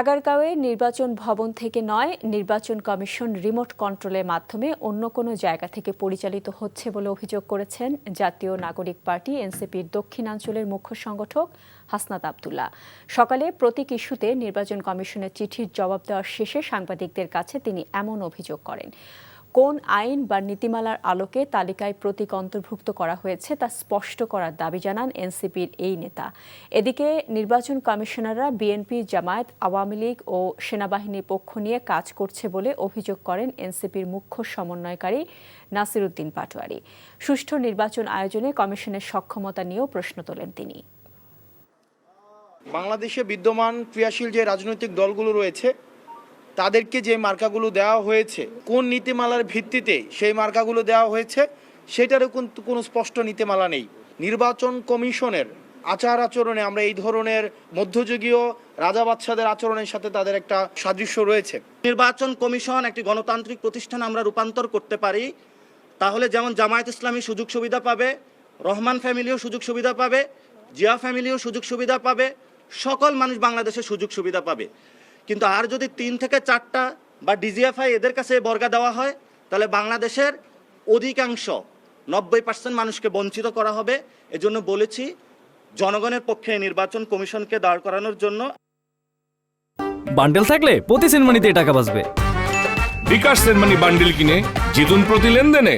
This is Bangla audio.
আগারগাঁওয়ে নির্বাচন ভবন থেকে নয়, নির্বাচন কমিশন রিমোট কন্ট্রোলের মাধ্যমে অন্য কোনো জায়গা থেকে পরিচালিত হচ্ছে বলে অভিযোগ করেছেন জাতীয় নাগরিক পার্টি, এনসিপির দক্ষিণাঞ্চলের মুখ্য সংগঠক হাসনাত আবদুল্লাহ। সকালে প্রতীক ইস্যুতে নির্বাচন কমিশনের চিঠির জবাব দেওয়ার শেষে সাংবাদিকদের কাছে তিনি এমন অভিযোগ করেন। কোন আইন বা নীতিমালার আলোকে তালিকায় প্রতীক অন্তর্ভুক্ত করা হয়েছে তা স্পষ্ট করার দাবি জানান এনসিপির এই নেতা। এদিকে নির্বাচন কমিশনাররা বিএনপি, জামায়াত, আওয়ামী লীগ ও সেনাবাহিনীর পক্ষ নিয়ে কাজ করছে বলে অভিযোগ করেন এনসিপির মুখ্য সমন্বয়কারী নাসিরুদ্দিন পাটোয়ারি। সুষ্ঠু নির্বাচন আয়োজনে কমিশনের সক্ষমতা নিয়েও প্রশ্ন তোলেন তিনি। বাংলাদেশে বিদ্যমান ক্রিয়াশীল যে রাজনৈতিক দলগুলো রয়েছে তাদেরকে যে মার্কাগুলো দেওয়া হয়েছে, কোন নীতিমালার ভিত্তিতে সেই মার্কাগুলো দেওয়া হয়েছে, সেটারও কিন্তু কোনো স্পষ্ট নীতিমালা নেই। নির্বাচন কমিশনের আচার আচরণে আমরা এই ধরনের মধ্যযুগীয় রাজা বাদশাদের আচরণের সাথে তাদের একটা সাদৃশ্য রয়েছে। নির্বাচন কমিশন একটি গণতান্ত্রিক প্রতিষ্ঠান আমরা রূপান্তর করতে পারি, তাহলে যেমন জামায়াত ইসলামী সুযোগ সুবিধা পাবে, রহমান ফ্যামিলিও সুযোগ সুবিধা পাবে, জিয়া ফ্যামিলিও সুযোগ সুবিধা পাবে, সকল মানুষ বাংলাদেশে সুযোগ সুবিধা পাবে। কিন্তু আর যদি তিন থেকে চারটা বা ডিজিএফআই এদের কাছে বর্গা দেওয়া হয় তাহলে বাংলাদেশের অধিকাংশ নব্বই পার্সেন্ট মানুষকে বঞ্চিত করা হবে। এজন্য বলেছি জনগণের পক্ষে নির্বাচন কমিশনকে দাঁড় করানোর জন্য। বান্ডেল থাকলে প্রতি সেনমানিতে টাকা বাঁচবে। বিকাশ সেনমানি বান্ডিল কিনে জিতুন প্রতি লেনদেনে।